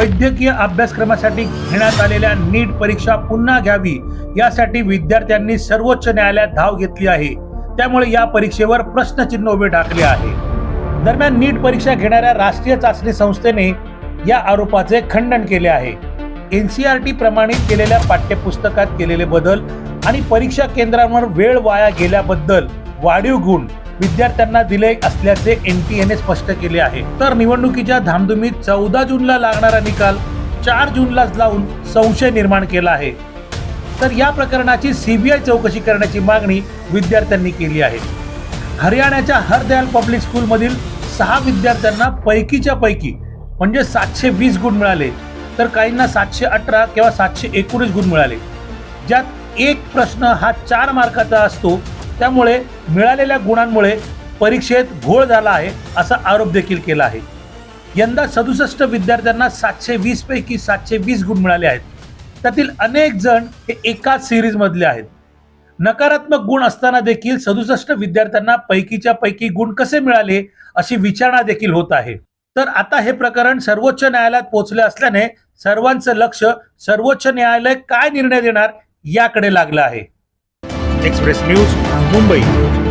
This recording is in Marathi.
वैद्यकीय अभ्यासक्रमासाठी घेण्यात आलेल्या नीट परीक्षा पुन्हा घ्यावी यासाठी विद्यार्थ्यांनी सर्वोच्च न्यायालयात धाव घेतली आहे. त्यामुळे या परीक्षेवर प्रश्नचिन्ह उभे टाकले आहे. दरम्यान नीट परीक्षा घेणाऱ्या राष्ट्रीय चाचणी संस्थेने या आरोपाचे खंडन केले आहे. एन सी आर टी प्रमाणित केलेल्या पाठ्यपुस्तकात केलेले बदल आणि परीक्षा केंद्रांवर वेळ वाया गेल्याबद्दल वाढीव गुण विद्यार्थ्यांना दिले असल्याचे एन टी एने स्पष्ट केले आहे. तर निवडणुकीच्या धामधुमीत चौदा जूनला लागणारा निकाल चार जूनलाच लावून संशय निर्माण केला आहे. तर या प्रकरणाची सीबीआय चौकशी करण्याची मागणी विद्यार्थ्यांनी केली आहे. हरियाणाच्या हरदयाल पब्लिक स्कूलमधील सहा विद्यार्थ्यांना पैकीच्या पैकी म्हणजे सातशे वीस गुण मिळाले तर काहींना सातशे अठरा किंवा सातशे एकोणीस गुण मिळाले. ज्यात एक प्रश्न हा चार मार्काचा असतो त्यामुळे मिळालेल्या गुणांमुळे परीक्षेत घोळ झाला आहे असा आरोप देखील केला आहे. यंदा सदुसष्ट विद्यार्थ्यांना सातशे वीस पैकी सातशे वीस गुण मिळाले आहेत. त्यातील अनेक जण हे एकाच सिरीजमधले आहेत. नकारात्मक गुण असताना देखील सदुसष्ट विद्यार्थ्यांना पैकीच्या पैकी गुण कसे मिळाले अशी विचारणा देखील होत आहे. तर आता हे प्रकरण सर्वोच्च न्यायालयात पोहोचले असल्याने सर्वांचं लक्ष सर्वोच्च न्यायालय काय निर्णय देणार याकडे लागलं आहे. Express news Mumbai